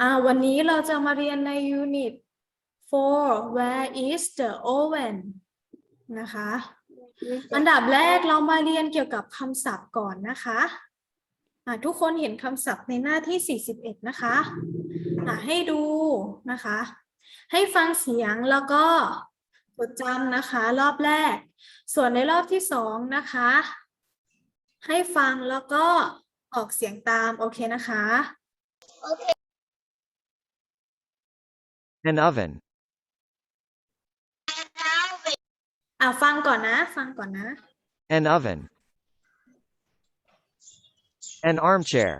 อ่าวันนี้เราจะมาเรียนใน unit 4 where is the oven นะคะ อันดับแรกเรามาเรียนเกี่ยวกับคำศัพท์ก่อนนะคะอะทุกคนเห็นคำศัพท์ในหน้าที่ 41 นะคะอะให้ดูนะคะ ให้ฟังเสียงแล้วก็จดจำนะคะ รอบแรก ส่วนในรอบที่สองนะคะ ให้ฟังแล้วก็ออกเสียงตาม โอเคนะคะ โอเค An oven. อ่ะฟังก่อนนะ ฟังก่อนนะ An oven. An armchair.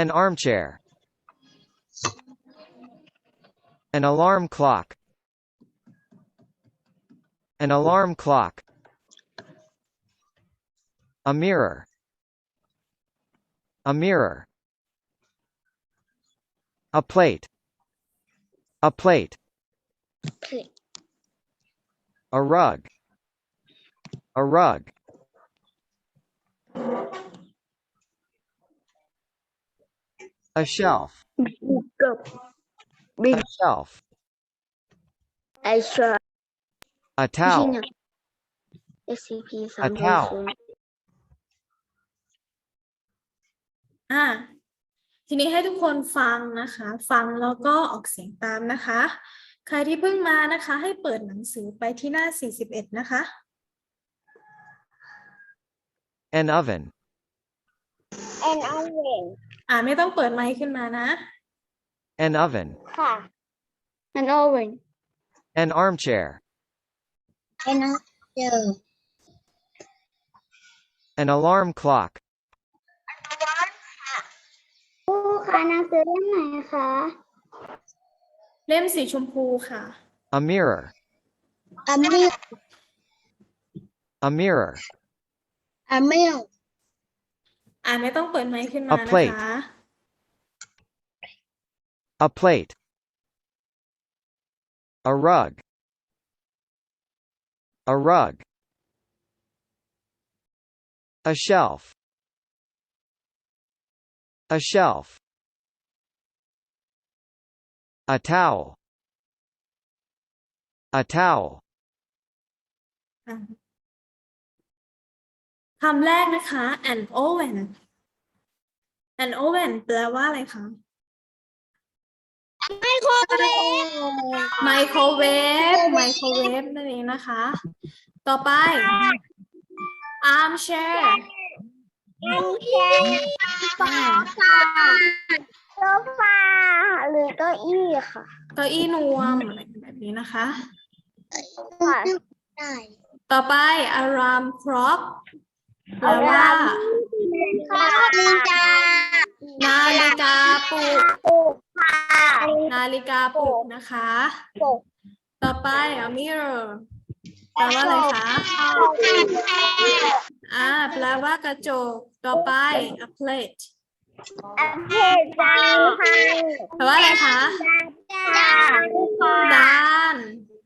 An armchair. An alarm clock. An alarm clock. A mirror. A mirror. A plate. A plate. A rug. A rug. A shelf. A shelf. I saw A towel. A towel. อ่ะ ทีนี้ให้ทุกคนฟังนะคะ ฟังแล้วก็ออกเสียงตามนะคะ ใครที่เพิ่งมานะคะ ให้เปิดหนังสือไปที่หน้า 41 นะคะ An oven. An oven อ่าไม่ต้องเปิดไมค์ขึ้นมานะ An oven. ค่ะ An oven An armchair. An oven An alarm clock. ครูคะหนังสือเล่มไหนคะ เล่มสีชมพูค่ะ A mirror. A milk A mirror. A milk อ่าไม่ต้องเปิดไมค์ขึ้นมา A นะ plate คะ A plate. A rug. A rug. A shelf. A shelf. A towel. A towel. อะคำแรกนะคะ an oven an oven แปลว่าอะไรคะ ไมโครเวฟ ไมโครเวฟ ไมโครเวฟนั่นเองนะคะ ต่อไป armchair อันเชียโซฟา โซฟาหรือเก้าอี้ค่ะเก้าอี้นวมอะไรแบบนี้นะคะ ค่ะได้ต่อไป alarm clock แปลว่านาฬิกานาฬิกาปลุกปลุกค่ะนาฬิกาปลุกนะคะ ปลุกต่อไป a mirror แปลว่าอะไรคะอ่าแปลว่ากระจกต่อไป a plate อันเพจจานค่ะแปลว่าอะไรคะจานค่ะจาน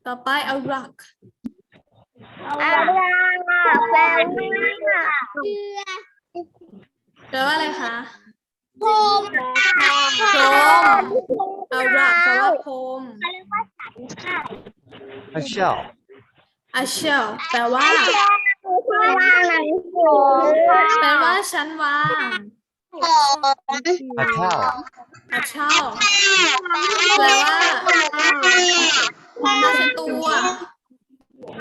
ต่อไป a rug อะไรอะแปลว่าเรือแปลว่าอะไรคะพรมพรม a rug แปลว่าพรม A shelf. a shelf แปลว่าที่วางหนังสือแปลว่าชั้นวาง A towel. a shelf แปลว่าผ้าเช็ดตัว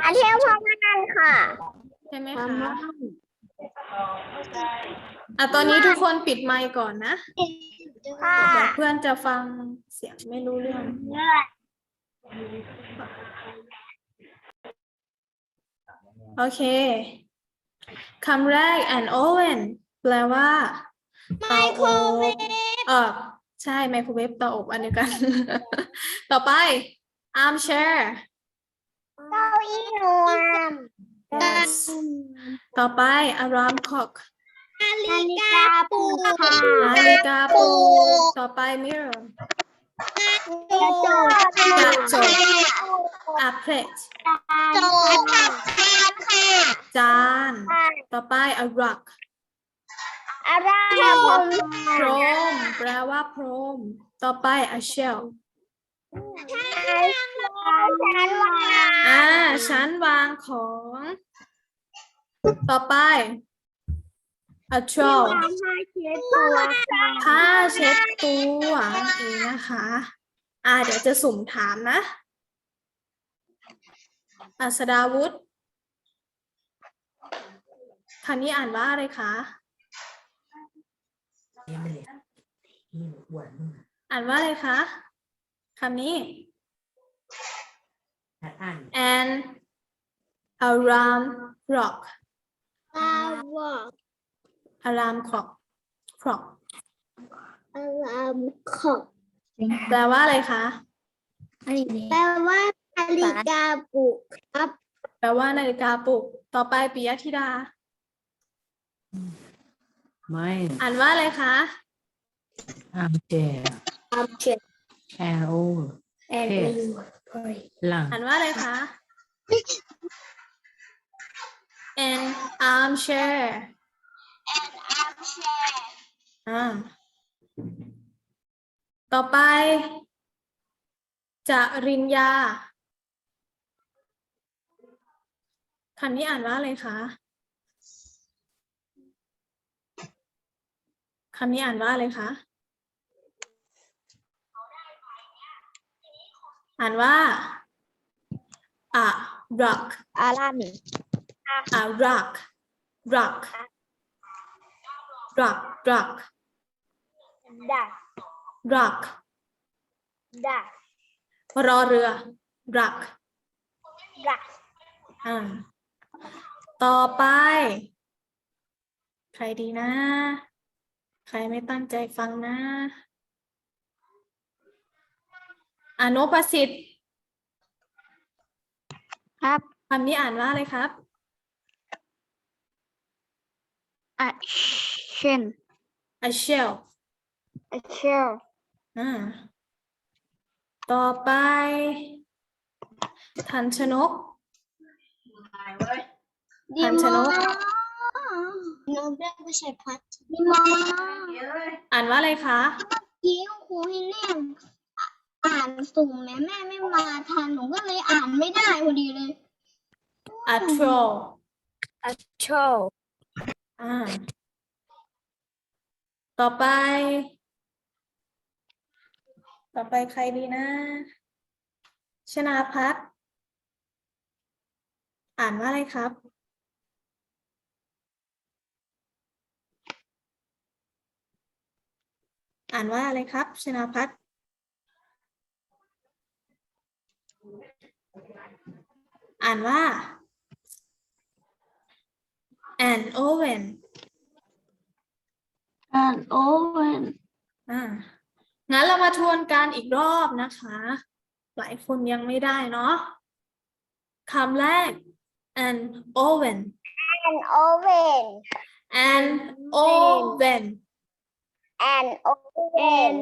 อันเที่ยวพม่านค่ะใช่ไหมคะอะตอนนี้ทุกคนปิดไมค์ก่อนนะเพื่อนจะฟังเสียงไม่รู้เรื่องโอเคคำแรก and oven แปลว่า เตาอบเออใช่ไมโครเวฟเตาอบอันเดียวกัน ต่อไป armchair เก้าอี้นวม Yes ต่อไป alarm clock นาฬิกาปลุกค่ะนาฬิกาปลุกต่อไป mirror กระจกกระจก a plate จกจาน ต่อไป a rug อะไรผมพรมแปลว่าพรม ต่อไป a shell ฉันว่าอ่าชั้นวางของ ต่อไป a troll ผ้าเช็ดตัวผ้าเช็ดตัวนั่นเองนะคะอ่าเดี๋ยวจะสุ่มถามนะอัสดาวุธคำนี้อ่านว่าอะไรคะ อ่านว่าอะไรคะคำนี้ an alarm clock อาวอก alarm clock clock อารามขอบแปลว่าอะไรคะ แปลว่านาฬิกาปลุกครับ แปลว่านาฬิกาปลุก ต่อไปปิยธิดา ไม่อ่านว่าอะไรคะ อาร์มแจร์อามเช็ดแอร์โอแอนเทสหลัง อ่านว่าอะไรคะ an armchair อ่า ต่อไป จริญญาคำนี้อ่านว่าอะไรคะำนี้อ่านว่าอะไรคะ อ่านว่า a rock อาราม a rock rock rock rock ดัก rock ดักรอเรือ rock ดักอ่าต่อไป ใครดีนะ ใครไม่ตั้งใจฟังนะอนุประสิทธิ์ ครับคำนี้อ่านว่าอะไรครับ a เช่น a shell a shell อ่าต่อไป ทันชนกทันชนก น้องเรียกว่าใช่พัดดีมากอ่านว่าอะไรคะ พี่ครูให้เรียกอ่านสุ่มแม่แม่ไม่มาทันหนูก็เลยอ่านไม่ได้พอดีเลย a troll a troll อ่า ต่อไป ต่อไปใครดีนะ ชนาพัฒน์อ่านว่าอะไรครับ อ่านว่าอะไรครับ ชนาพัฒน์อ่านว่า an oven an oven อ่างั้นเรามาทวนกันอีกรอบนะคะ หลายคนยังไม่ได้เนาะคำแรก an oven an oven an oven an oven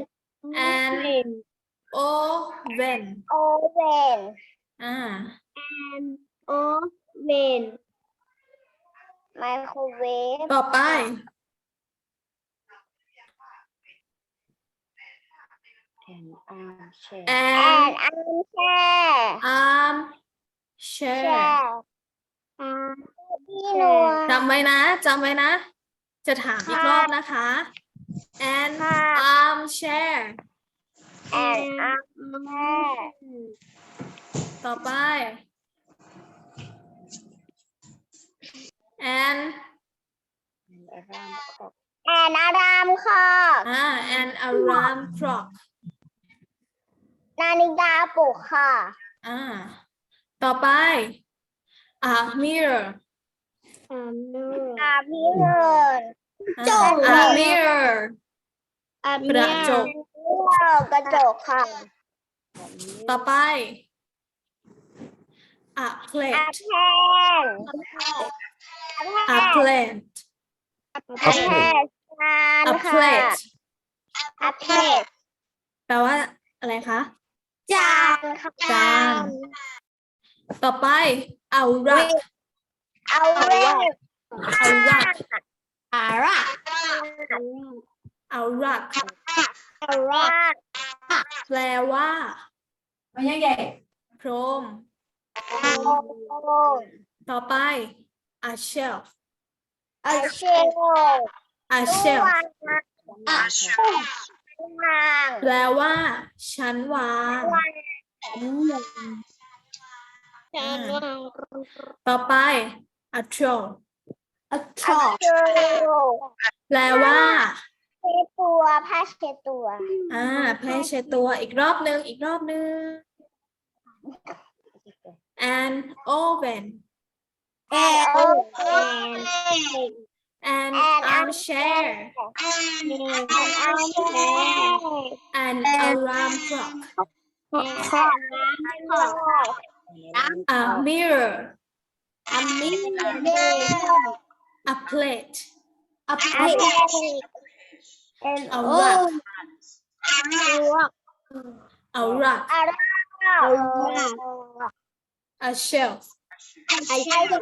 an oven oven อ่า an oven ไมโครเวฟต่อไปแอนอาร์มแชร์ an an armchair armchair ที่นอนจำไว้นะจำไว้นะ จะถามอีกรอบนะคะ an ค่ะ armchair an armchair ต่อไป an an alarm clock อ่า an alarm clock นาฬิกาปลุกค่ะ อ่า ต่อไป a mirror อาพี่เงินอ่า จก a mirror กระจก กระจกค่ะ ต่อไป a อา plate แพน a plant อาแพนจาน a ค่ะ plate อาเพนแปลว่าอะไรคะ จานค่ะจาน ต่อไป a rug เอาเว้น a rug อารักเอารักรักแปลว่ามันยังไงพรมต่อไป a shelf อาเชล a shelf อาเชลวางแปลว่าชั้นวางต่อไป a drawer a อา drawer เชลแปลว่าเช็ดตัวผ้าเช็ดตัวอ่าแพร่เช็ดตัวอีกรอบหนึ่งอีกรอบหนึ่ง an oven แอนโอเอน an An armchair เอาแม่ an alarm clock ขอน้ำขอ a mirror อันนี้เด็ก a plate a อัน plate นี้เอ็น a โอ้ rug รวก a rug อะไรอะ a shelf ไอเชล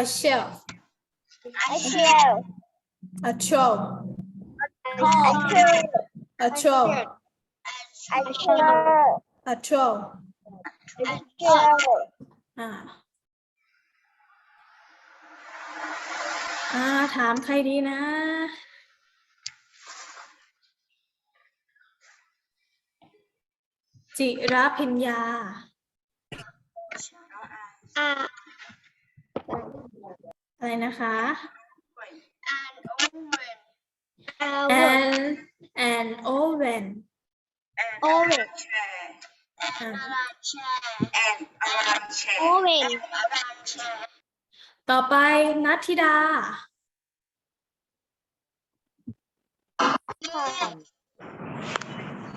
a shelf ไอเชล a trove ไอเชล a trove ไอเชล a trove ไอเชลอ่าอ่าถามใครดีนะ จิราพิญญา อะอะไรนะคะเอา an an oven โอเวนอ่าโอเวน ต่อไปนัทธิดา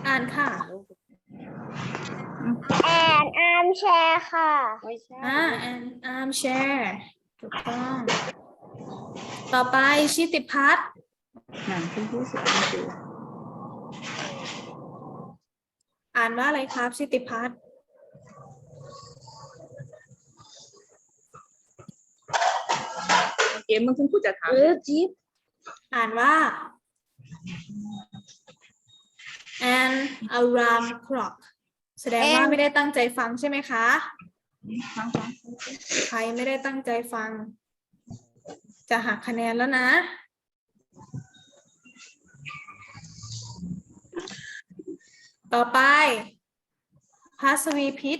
อ่านค่ะ แอนอาร์มแชร์ค่ะอ่า an armchair ถูกต้อง ต่อไปชิติพัฒน์หนังที่ผู้สึกมันคืออ่านว่าอะไรครับ ชิติพัฒน์ กมมันคุณผู้จะถามเออจิ๊บอ่านว่า an alarm clock แสดงว่าไม่ได้ตั้งใจฟังใช่ไหมคะฟังฟังใครไม่ได้ตั้งใจฟัง จะหักคะแนนแล้วนะ ต่อไปพัสวีพิษ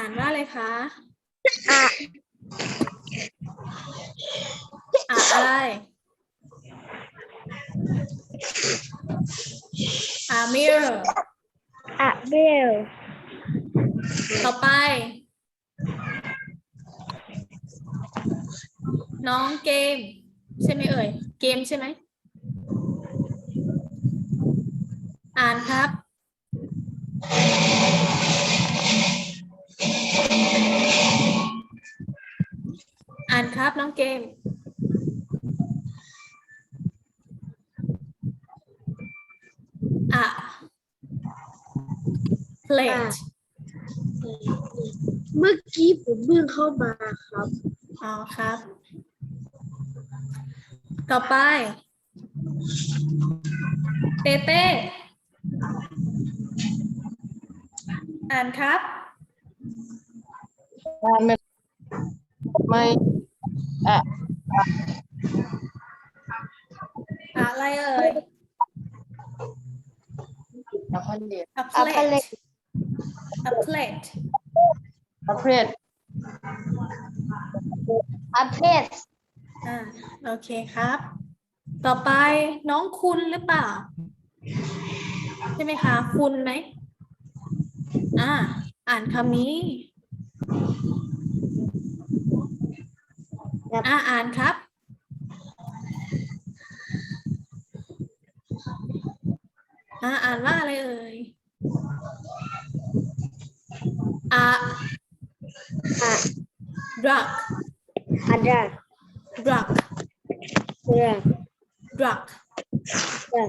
อ่านว่าอะไรคะอะอ่านอะไรอ่า mirror อะเบลต่อไป น้องเกม ใช่ไหมเอ่ย เกมใช่ไหม อ่านครับ อ่านครับน้องเกม อะ plate เมื่อกี้ผมเพิ่งเข้ามาครับ อ๋อครับ ต่อไป เต้เต้ อ่านครับ ไม่ไม่อะไรเอ่ยนักพันเดีย a A plate a plate ประเภทอาเพสอ่าโอเคครับ ต่อไปน้องคุณหรือเปล่า ใช่ไหมคะ คุณไหมอ่า อ่านคำนี้ อ่าอ่านครับ อ่าอ่านว่าอะไรเอ่ยอ่าอะ drug อาดา drug เรือ drug เรือ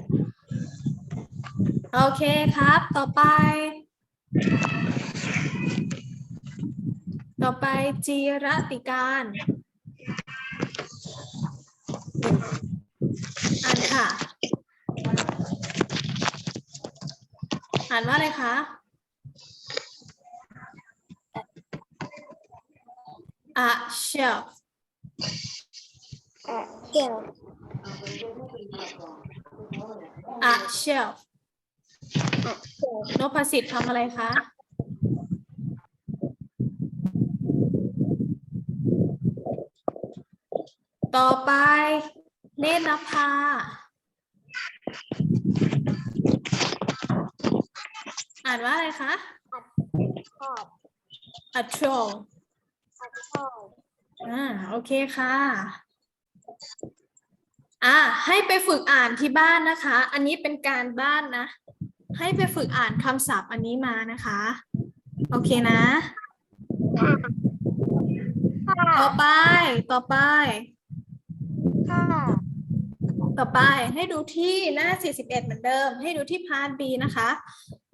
โอเคครับ ต่อไป ต่อไปจีรติการ อ่านค่ะ อ่านว่าอะไรคะ a shelf เกี่ยว a shelf นพสิทธิ์ทำอะไรคะ ต่อไป เนตรนภาอ่านว่าอะไรคะชอบ a troll ชอบอ่าโอเคค่ะ อ่าให้ไปฝึกอ่านที่บ้านนะคะ อันนี้เป็นการบ้านนะ ให้ไปฝึกอ่านคำศัพท์อันนี้มานะคะ โอเคนะค่ะต่อไป ต่อไป ค่ะ ต่อไปให้ดูที่หน้า 41 เหมือนเดิม ให้ดูที่ part B นะคะ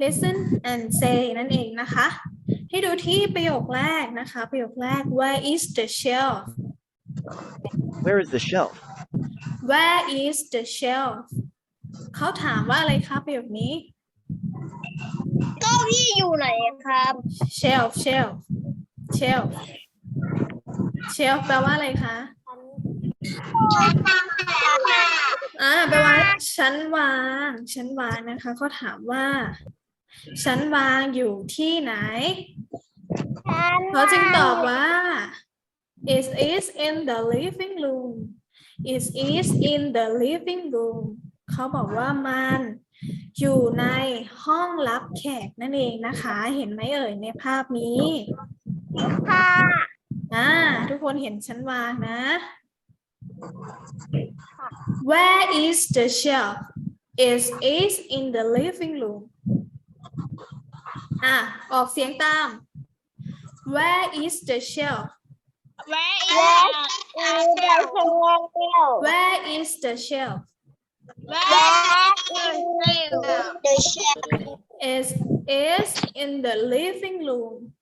listen and say นั่นเองนะคะ ให้ดูที่ประโยคแรกนะคะ ประโยคแรก where is the shelf Where is the shelf? where is the shelf เขาถามว่าอะไรคะประโยคนี้ เก้าอี้อยู่ไหนครับ shelf shelf shelf shelf แปลว่าอะไรคะ อ่าแปลว่าชั้นวางชั้นวางนะคะเขาถามว่า ชั้นวางอยู่ที่ไหนเขาจึงตอบว่า it is in the living room it is in the living room เขาบอกว่ามันอยู่ในห้องรับแขกนั่นเองนะคะ เห็นไหมเอ่ยในภาพนี้ค่ะอ่าทุกคนเห็นชั้นวางนะ Where is the shelf? It is in the living room. อ่ะออกเสียงตาม Where is the shelf? Where is the shelf? Where is the shelf? Where is the shelf? It is in the living room.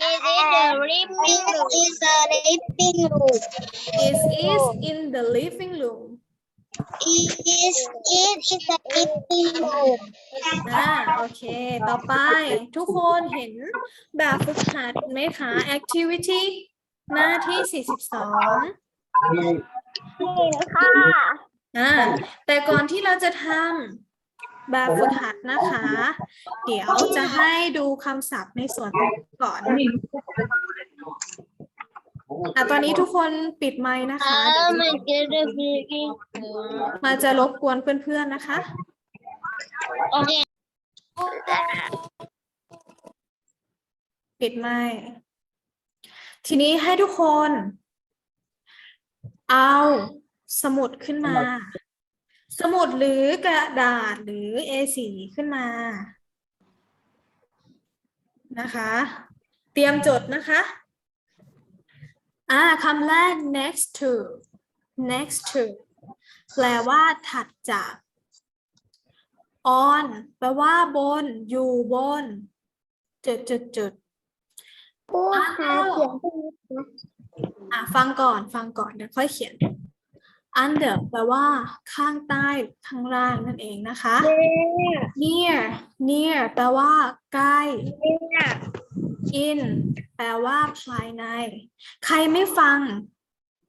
Is in the living room. Is the living room. It is in the living room. Is is in the living room. อ่าโอเค ต่อไป ทุกคนเห็นแบบฝึกหัดไหมคะ activity หน้าที่ 42เห็นค่ะ อ่าแต่ก่อนที่เราจะทำ แบบฝึกหัดนะคะ เดี๋ยวจะให้ดูคำศัพท์ในส่วนก่อนอะตอนนี้ทุกคนปิดไมค์นะคะเดี๋ยวมันจะได้บีบีมันจะรบกวนเพื่อนๆนะคะโอเคปิดไมค์ทีนี้ให้ทุกคน เอาสมุดขึ้นมา สมุดหรือกระดาษหรือ A4 ขึ้นมา นะคะ เตรียมจดนะคะอ่าคำแรก next to next to แปลว่าถัดจาก on แปลว่าบน อยู่บน จุดจุดจุดผู้หาเสียงที่อะฟังก่อน ฟังก่อน เดี๋ยวค่อยเขียน under แปลว่าข้างใต้ข้างล่างนั่นเองนะคะ near near แปลว่าใกล้ in แปลว่าภายใน ใครไม่ฟัง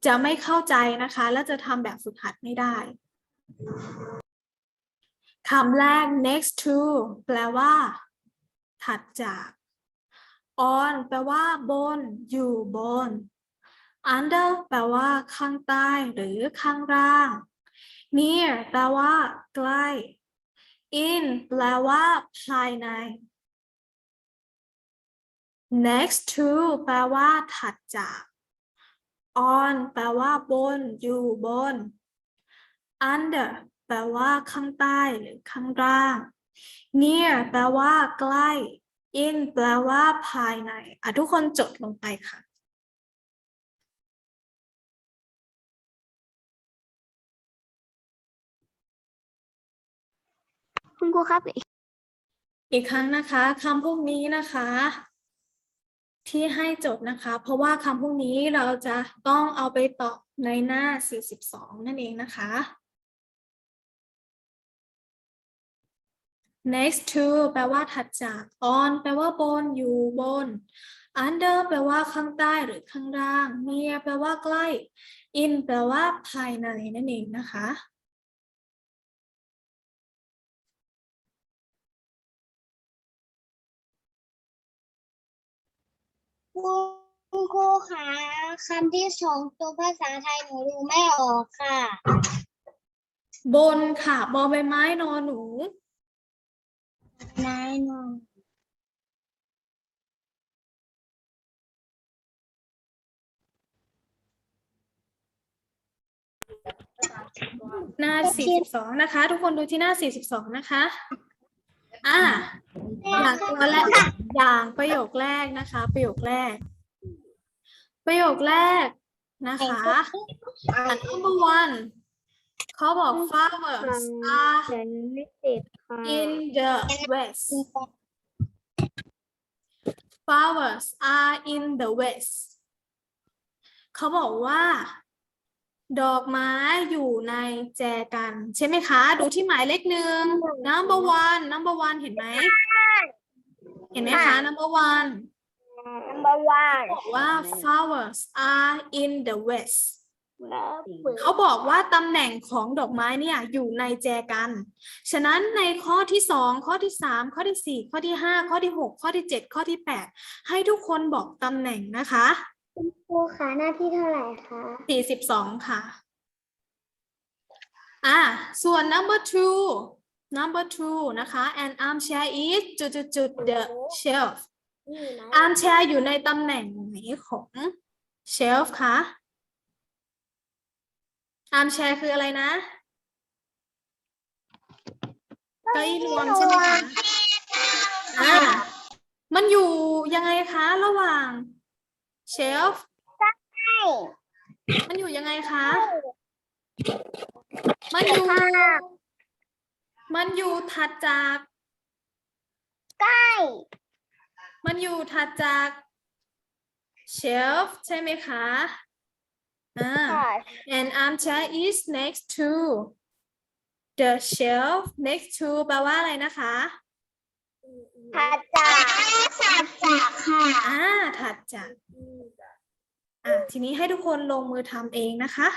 จะไม่เข้าใจนะคะ และจะทำแบบฝึกหัดไม่ได้คำแรก next to แปลว่า ถัดจาก on แปลว่าบน อยู่บน under แปลว่าข้างใต้หรือข้างล่าง near แปลว่าใกล้ in แปลว่าภายใน next to แปลว่าถัดจาก on แปลว่าบน อยู่บน under แปลว่าข้างใต้หรือข้างล่าง near แปลว่าใกล้ in แปลว่าภายในอะทุกคนจดลงไปค่ะ คุณครูครับ อีกครั้งนะคะคำพวกนี้นะคะ ที่ให้จดนะคะ เพราะว่าคำพวกนี้เราจะต้องเอาไปตอบในหน้า 42 นั่นเองนะคะ next to แปลว่าถัดจาก on แปลว่าบน อยู่บน under แปลว่าข้างใต้หรือข้างล่าง near แปลว่าใกล้ in แปลว่าภายในนั่นเองนะคะ คุณครูคะคำที่สองตัวภาษาไทยหนูดูไม่ออกค่ะ บนค่ะ บอใบไม้นอหนู นายนองหน้า 42 นะคะ ทุกคนดูที่หน้า 42 นะคะ อ่าอย่างตัวแรกอย่างประโยคแรกนะคะ ประโยคแรก ประโยคแรกนะคะอัน number one เขาบอก flowers are ไม่ติดค่ะ in the west flowers are in the west เขาบอกว่า ดอกไม้อยู่ในแจกัน ใช่ไหมคะ ดูที่หมายเลขหนึ่ง number one number one เห็นไหม เห็นไหมคะ number one number one บอกว่า flowers are in the west เขาบอกว่าตำแหน่งของดอกไม้เนี่ยอยู่ในแจกัน ฉะนั้นในข้อที่สองข้อที่สามข้อที่สี่ข้อที่ห้าข้อที่หกข้อที่เจ็ดข้อที่แปดให้ทุกคนบอกตำแหน่งนะคะ คุณครูคะหน้าที่เท่าไหร่คะสี่สิบสองค่ะ อ่า ส่วน number two number two นะคะ and armchair is จุดจุดจุด the shelf นี่นะ armchair อยู่ในตำแหน่งไหนของ shelf คะ armchair คืออะไรนะเก้าอี้รวมใช่ไหมคะอ่า มันอยู่ยังไงคะ ระหว่าง shelf มันอยู่ยังไงคะ มันอยู่ มันอยู่ถัดจาก ใกล้ มันอยู่ถัดจาก shelf ใช่ไหมคะอ่าค่ะ and armchair is next to the shelf next to แปลว่าอะไรนะคะ ถัดจากถัดจากค่ะอ่าถัดจาก อ่าทีนี้ให้ทุกคนลงมือทำเองนะคะ